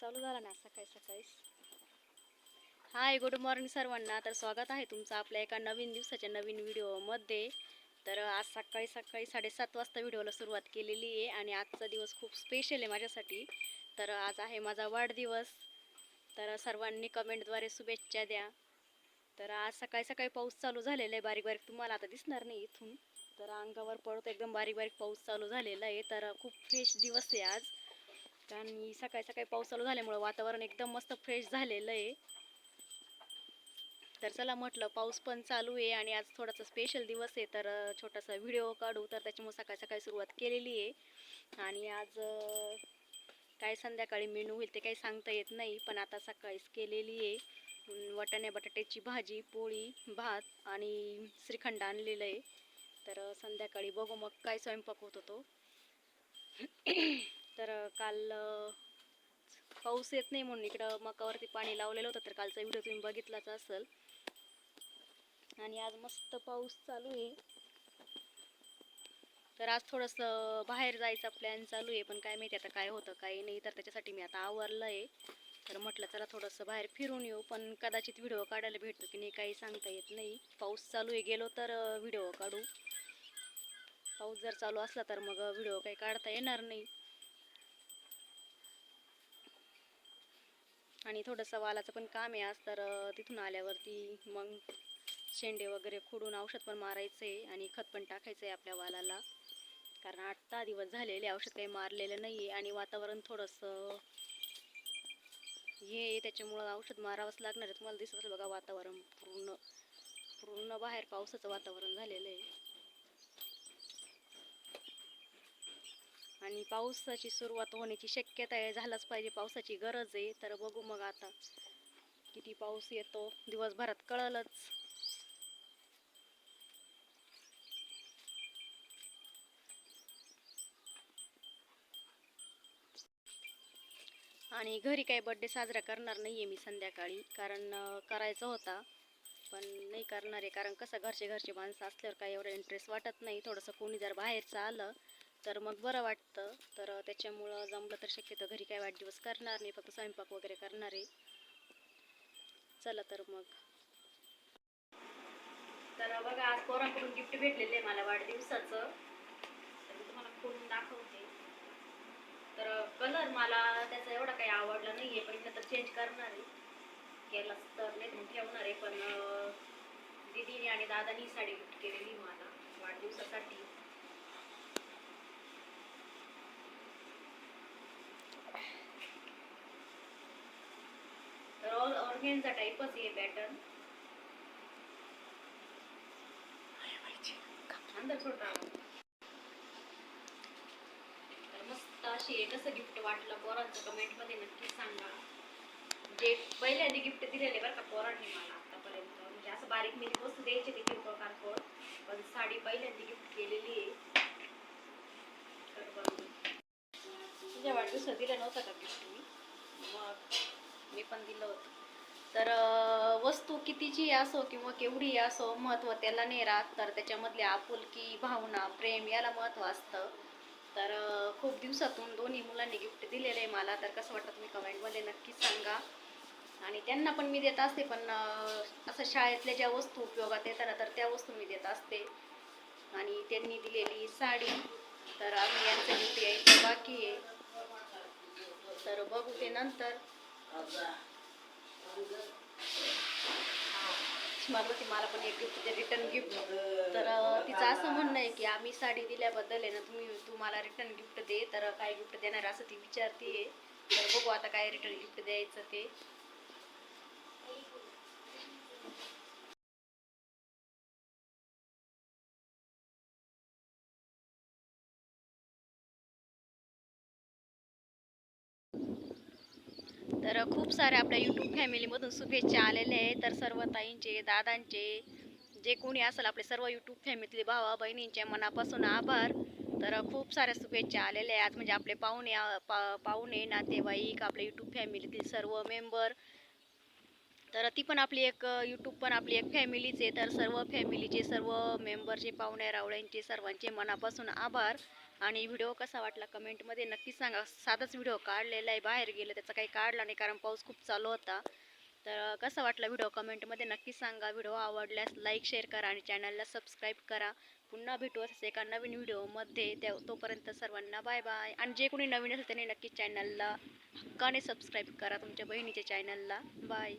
चालू झाला ना सकाळी सकाळीच. हाय गुड मॉर्निंग सर्वांना. तर स्वागत आहे तुमचं आपल्या एका नवीन दिवसाच्या नवीन व्हिडिओमध्ये. तर आज सकाळी सकाळी साडेसात वाजता व्हिडिओला सुरुवात केलेली आहे आणि आजचा दिवस खूप स्पेशल आहे माझ्यासाठी. तर आज आहे माझा वाढदिवस. तर सर्वांनी कमेंटद्वारे शुभेच्छा द्या. तर आज सकाळी सकाळी पाऊस चालू झालेला आहे. बारीक बारीक तुम्हाला आता दिसणार नाही इथून. तर अंगावर पडतो एकदम बारीक बारीक पाऊस चालू झालेला आहे. तर खूप फ्रेश दिवस आहे आज. कारण सकाळी सकाळी पाऊस चालू झाल्यामुळं वातावरण एकदम मस्त फ्रेश झालेलं आहे. तर चला म्हटलं पाऊस पण चालू आहे आणि आज थोडासा स्पेशल दिवस आहे तर छोटासा व्हिडिओ काढू. तर त्याच्यामुळे सकाळी सकाळी सुरुवात केलेली आहे. आणि आज काय संध्याकाळी मेनू होईल ते काही सांगता येत नाही पण आता सकाळीच केलेली आहे. वटाणे बटाट्याची भाजी पोळी भात आणि श्रीखंड आणलेलं आहे. तर संध्याकाळी बघू मग काय स्वयंपाक होत होतो. तर काल पाऊस येत नाही म्हणून इकडं मकावरती पाणी लावलेलं होतं तर कालचा व्हिडिओ तुम्ही बघितलाच असेल. आणि आज मस्त पाऊस चालू आहे. तर आज थोडंसं बाहेर जायचा प्लॅन चालू आहे पण काय माहिती आता काय होतं काय नाही तर त्याच्यासाठी मी आता आवरलं आहे तर म्हटलं चला थोडंसं बाहेर फिरून येऊ पण कदाचित व्हिडिओ काढायला भेटतो की नाही काही सांगता येत नाही. पाऊस चालू आहे गेलो तर व्हिडिओ काढू. पाऊस जर चालू असला तर मग व्हिडिओ काही काढता येणार नाही. आणि थोडंसं वालाचं पण काम आहे आज तर तिथून आल्यावरती मग शेंडे वगैरे खोडून औषध पण मारायचं आहे आणि खत पण टाकायचं आहे आपल्या वालाला. कारण आठ दहा दिवस झालेले औषध काही मारलेलं नाही आहे आणि वातावरण थोडंसं हे आहे त्याच्यामुळं औषध मारावंच लागणार आहे. तुम्हाला दिसत असेल बघा वातावरण पूर्ण पूर्ण बाहेर पावसाचं वातावरण झालेलं आहे. आणि पावसाची सुरुवात होण्याची शक्यता आहे झालाच पाहिजे. पावसाची गरज आहे. तर बघू मग आता किती पाऊस येतो. दिवसभरात कळलंच. आणि घरी काही बड्डे साजरा करणार नाही आहे मी संध्याकाळी. कारण करायचा होता. पण नाही करणार आहे. कारण कसं घरचे घरचे माणसं असल्यावर काही एवढं इंटरेस्ट वाटत नाही. थोडंसं कोणी जर बाहेरचं आलं तर मग बरं वाटतं. तर त्याच्यामुळं जमलं तर शक्यतो घरी काय वाढदिवस करणार नाही फक्त स्वयंपाक वगैरे करणार आहे. चला तर मग. तर बघा आज पोरांकडून गिफ्ट भेटलेलं आहे मला वाढदिवसाचं. तर मी तुम्हाला खोलून दाखवते. तर कलर मला त्याचा एवढा काही आवडला नाही आहे पण नंतर चेंज करणार आहे. केलाच तर नाही ठेवणार आहे पण दिदीने आणि दादानी साडी गिफ्ट केलेली मला वाढदिवसासाठी. तर ऑल ऑर्गेनचा टाईपच आहे पॅटर्न अंदर छोटा तर मस्त अशी आहे कसं गिफ्ट वाटलं पोरांचं कमेंटमध्ये नक्की सांगा. जे पहिल्यांदा गिफ्ट दिलेले बरं का पोरांनी मला आतापर्यंत. म्हणजे असं बारीक मिरी वस्तू द्यायची ती किरकोळ कारकोळ पण साडी पहिल्यांदा गिफ्ट केलेली आहे. तर बघ. तुझ्या वाढदिवसात दिलं नव्हतं का गिफ्ट मी? मग मी पण दिलं होतं. तर वस्तू कितीची असो किंवा केवढी असो महत्त्व त्याला नाही राहत. तर त्याच्यामधली आपुलकी भावना प्रेम याला महत्त्व असतं. तर खूप दिवसातून दोन्ही मुलांनी गिफ्ट दिलेलं आहे मला. तर कसं वाटतं तुम्ही कमेंटमध्ये नक्कीच सांगा. आणि त्यांना पण मी देत असते पण असं शाळेतल्या ज्या वस्तू उपयोगात येतात ना तर त्या वस्तू मी देत असते. आणि त्यांनी दिलेली साडी तर आम्ही यांचं गिफ्ट यायचं बाकी आहे. तर बघू ते नंतर. मला पण एक गिफ्ट रिटर्न गिफ्ट तर तिचं असं म्हणणं आहे की आम्ही साडी दिल्याबद्दल आहे ना तुम्ही तू मला रिटर्न गिफ्ट दे. तर काय गिफ्ट देणार असं ती विचारते तर बघू आता काय रिटर्न गिफ्ट द्यायचं ते. तर खूप सारे आपल्या यूट्यूब फॅमिलीमधून शुभेच्छा आलेल्या आहे. तर सर्व ताईंचे दादांचे जे कोणी असेल आपले सर्व यूट्यूब फॅमिलीतले भावा बहिणींचे मनापासून आभार. तर खूप साऱ्या शुभेच्छा आलेल्या आहेत. म्हणजे आपले पाहुणे पा पाहुणे नातेवाईक आपले यूट्यूब फॅमिलीतील सर्व मेंबर तर ती पण आपली एक यूट्यूब पण आपली एक फॅमिलीच आहे. तर सर्व फॅमिलीचे सर्व मेंबरचे पाहुणे रावळ्यांचे सर्वांचे मनापासून आभार. आणि व्हिडिओ कसा वाटला कमेंटमध्ये नक्की सांगा. साधाच व्हिडिओ काढलेला आहे बाहेर गेलं त्याचा काही काढला नाही कारण पाऊस खूप चालू होता. तर कसा वाटला व्हिडिओ कमेंटमध्ये नक्की सांगा. व्हिडिओ आवडल्यास लाईक शेअर करा आणि चॅनलला सबस्क्राईब करा. पुन्हा भेटू असं एका नवीन व्हिडिओमध्ये त्या तोपर्यंत सर्वांना बाय बाय आणि जे कोणी नवीन असेल त्यांनी नक्की चॅनलला हक्काने सबस्क्राईब करा. तुमच्या बहिणीच्या चॅनलला बाय